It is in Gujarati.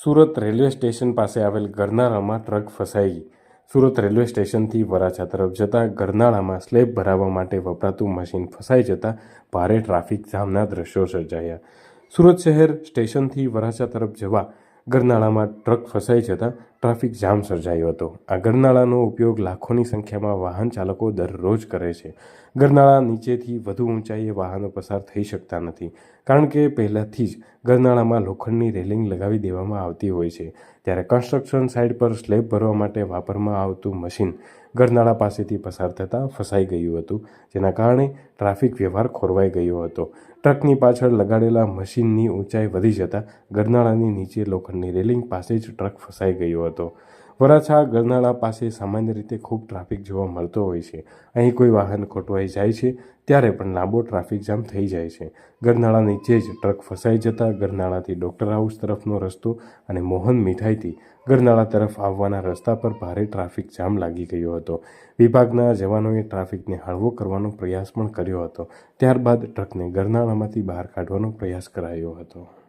સુરત રેલવે સ્ટેશન પાસે આવેલ ગરનાળામાં ટ્રક ફસાઈ સુરત રેલવે સ્ટેશનથી વરાછા તરફ જતાં ગરનાળામાં સ્લેબ ભરાવવા માટે વપરાતું મશીન ફસાઈ જતાં ભારે ટ્રાફિક જામના દ્રશ્યો સર્જાયા. સુરત શહેર સ્ટેશનથી વરાછા તરફ જવા ગરનાળામાં ટ્રક ફસાઈ જતા ટ્રાફિક જામ સર્જાયો હતો. આ ગરનાળાનો ઉપયોગ લાખોની સંખ્યામાં વાહન ચાલકો દરરોજ કરે છે. ગરનાળા નીચેથી વધુ ઊંચાઈએ વાહનો પસાર થઈ શકતા નથી. કારણ કે પહેલાંથી જ ગરનાળામાં લોખંડની રેલિંગ લગાવી દેવામાં આવતી હોય છે. ત્યારે કન્સ્ટ્રક્શન સાઇટ પર સ્લેબ ભરવા માટે વાપરવામાં આવતું મશીન ગરનાળા પાસેથી પસાર થતાં ફસાઈ ગયું હતું, જેના કારણે ટ્રાફિક વ્યવહાર ખોરવાઈ ગયો હતો. ટ્રકની પાછળ લગાડેલા મશીનની ઊંચાઈ વધી જતાં ગરનાળાની નીચે લોખંડની રેલિંગ પાસે જ ટ્રક ફસાઈ ગયો હતો. વરાછા ગરનાળા પાસે સામાન્ય રીતે ખૂબ ટ્રાફિક જોવા મળતો હોય છે. અહીં કોઈ વાહન ખોટવાઈ જાય છે, ત્યારે પણ લાંબો ટ્રાફિક જામ થઈ જાય છે. ગરનાળા નીચે જ ટ્રક ફસાઈ જતાં ગરનાળાથી ડૉક્ટર હાઉસ તરફનો રસ્તો અને મોહન મીઠાઈથી ગરનાળા તરફ આવવાના રસ્તા પર ભારે ટ્રાફિક જામ લાગી ગયો હતો. વિભાગના જવાનોએ ટ્રાફિકને હળવો કરવાનો પ્રયાસ પણ કર્યો હતો. ત્યારબાદ ટ્રકને ગરનાળામાંથી બહાર કાઢવાનો પ્રયાસ કરાયો હતો.